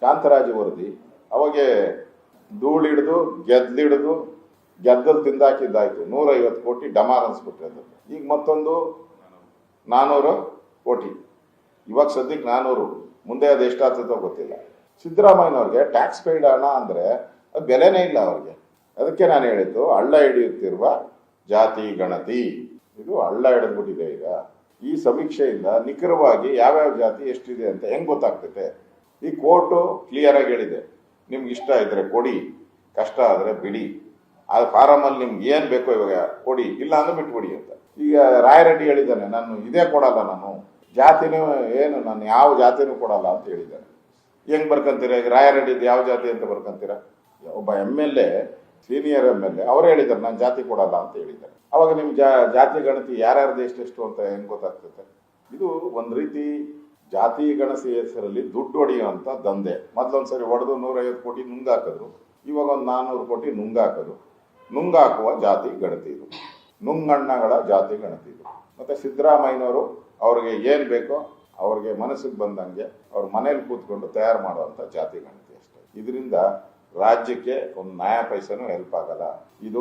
ಕಾಂತರಾಜು ವರದಿ. ಅವಾಗೆ ಧೂಳಿಡಿದು ಗೆದ್ದಿಡಿದು ಗೆದ್ದಲ್ ತಿಂದಾಕಿದ್ದಾಯ್ತು. ನೂರೈವತ್ತು ಕೋಟಿ ಡಮಾರ್ ಅನ್ಸ್ಬಿಟ್ರೆ ಅದು. ಈಗ ಮತ್ತೊಂದು ನಾನೂರು ಕೋಟಿ. ಇವಾಗ ಸದ್ಯಕ್ಕೆ ನಾನೂರು. ಮುಂದೆ ಅದು ಎಷ್ಟಾಗ್ತದೋ ಗೊತ್ತಿಲ್ಲ. ಸಿದ್ದರಾಮಯ್ಯನವ್ರಿಗೆ ಟ್ಯಾಕ್ಸ್ ಪೇಯ್ಡ್ ಹಣ ಅಂದರೆ ಅದು ಬೆಲೆನೇ ಇಲ್ಲ ಅವ್ರಿಗೆ. ಅದಕ್ಕೆ ನಾನು ಹೇಳಿದ್ದು, ಹಳ್ಳ ಹಿಡಿಯುತ್ತಿರುವ ಜಾತಿ, ಗಣತಿ. ಇದು ಹಳ್ಳ ಹಿಡಿದ್ಬಿಟ್ಟಿದೆ ಈಗ. ಈ ಸಮೀಕ್ಷೆಯಿಂದ ನಿಖರವಾಗಿ ಯಾವ್ಯಾವ ಜಾತಿ ಎಷ್ಟಿದೆ ಅಂತ ಹೆಂಗ್ ಗೊತ್ತಾಗ್ತೈತೆ? ಈ ಕೋರ್ಟು ಕ್ಲಿಯರ್ ಆಗಿ ಹೇಳಿದೆ. ನಿಮ್ಗೆ ಇಷ್ಟ ಇದ್ರೆ ಕೊಡಿ, ಕಷ್ಟ ಆದ್ರೆ ಬಿಡಿ. ಆ ಫಾರಮಲ್ಲಿ ನಿಮ್ಗೆ ಏನ್ ಬೇಕೋ ಇವಾಗ ಕೊಡಿ, ಇಲ್ಲ ಅಂದ್ರೆ ಬಿಟ್ಬಿಡಿ ಅಂತ. ಈಗ ರಾಯರೆಡ್ಡಿ ಹೇಳಿದ್ದಾನೆ, ನಾನು ಇದೇ ಕೊಡಲ್ಲ ನಾನು. ಜಾತಿನೂ ಏನು, ನಾನು ಯಾವ ಜಾತಿನೂ ಕೊಡಲ್ಲ ಅಂತ ಹೇಳಿದ್ದಾನೆ. ಹೆಂಗ್ ಬರ್ಕಂತೀರ? ಈಗ ರಾಯರೆಡ್ಡಿದ್ದು ಯಾವ ಜಾತಿ ಅಂತ ಬರ್ಕಂತೀರ? ಒಬ್ಬ M L A, senior M L A, ಅವ್ರು ಹೇಳಿದ್ದಾರೆ, ನಾನು ಜಾತಿ ಕೊಡಲ್ಲ ಅಂತ ಹೇಳಿದ್ದಾರೆ. ಅವಾಗ ನಿಮ್ಮ ಜಾತಿ ಗಣತಿ ಯಾರ್ಯಾರ್ದು ಎಷ್ಟೆಷ್ಟು ಅಂತ ಹೆಂಗ್ ಗೊತ್ತಾಗ್ತದೆ? ಇದು ಒಂದು ರೀತಿ ಜಾತಿ ಗಣಸಿ ಹೆಸರಲ್ಲಿ ದುಡ್ಡು ಹೊಡೆಯುವಂತ ದಂಧೆ. ಮೊದಲೊಂದ್ಸರಿ ಹೊಡೆದು ನೂರೈವತ್ತು ಕೋಟಿ ನುಂಗಾಕಿದ್ರು. ಇವಾಗ ಒಂದು ನಾನ್ನೂರು ಕೋಟಿ ನುಂಗಾಕಿದ್ರು. ನುಂಗಾಕುವ ಜಾತಿ ಗಣತಿ ಇದು. ನುಂಗಣ್ಣಗಳ ಜಾತಿ ಗಣತಿ ಇದು. ಮತ್ತೆ ಸಿದ್ದರಾಮಯ್ಯನವರು ಅವ್ರಿಗೆ ಏನ್ ಬೇಕೋ ಅವ್ರಿಗೆ ಮನಸ್ಸಿಗೆ ಬಂದಂಗೆ ಅವ್ರ ಮನೇಲಿ ಕೂತ್ಕೊಂಡು ತಯಾರು ಮಾಡುವಂತ ಜಾತಿ ಗಣತಿ ಅಷ್ಟೇ. ಇದರಿಂದ ರಾಜ್ಯಕ್ಕೆ ಒಂದು ನ್ಯಾಯ ಪೈಸೆನೂ ಹೆಲ್ಪ್ ಆಗಲ್ಲ. ಇದು